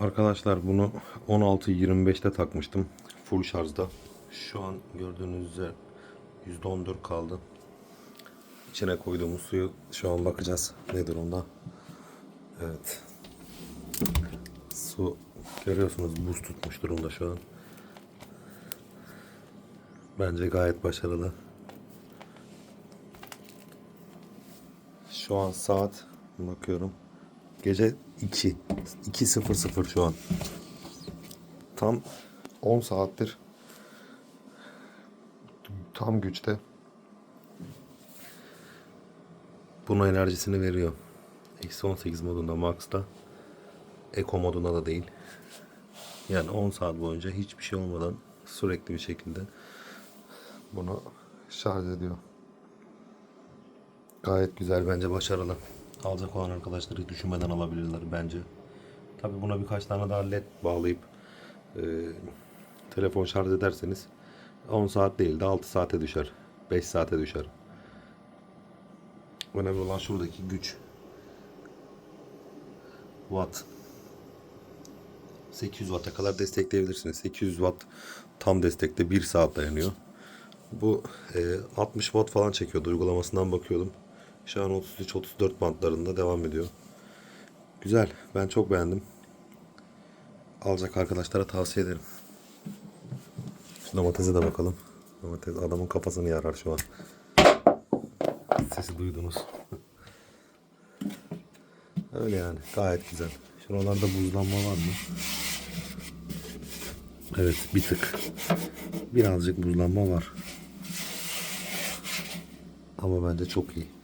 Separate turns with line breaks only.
Arkadaşlar bunu 16-25'te takmıştım. Full şarjda. Şu an gördüğünüz üzere %14 kaldı. İçine koyduğumuz suyu şu an bakacağız ne durumda. Evet. Su görüyorsunuz buz tutmuş durumda şu an. Bence gayet başarılı. Şu an saat bakıyorum. Gece 2. 2.00 şu an. Tam 10 saattir tam güçte bunun enerjisini veriyor. Eksi 18 modunda Max'ta. Eco modunda da değil. Yani 10 saat boyunca hiçbir şey olmadan sürekli bir şekilde bunu şarj ediyor. Gayet güzel bence başarılı. Alacak olan arkadaşlar hiç düşünmeden alabilirler bence. Tabi buna birkaç tane daha led bağlayıp e, telefon şarj ederseniz 10 saat değil de 6 saate düşer. 5 saate düşer. Önemli olan şuradaki güç. Watt. 800 Watt'a kadar destekleyebilirsiniz. 800 Watt tam destekte 1 saat dayanıyor. Bu e, 60 Watt falan çekiyordu. Uygulamasından bakıyordum. Şu an 33-34 bantlarında devam ediyor. Güzel. Ben çok beğendim. Alacak arkadaşlara tavsiye ederim. Şu domatese de bakalım. Domates adamın kafasını yarar şu an. Sesi duydunuz. Öyle yani. Gayet güzel. Şuralarda buzlanma var mı? Evet bir tık. Birazcık buzlanma var. Ama bence çok iyi.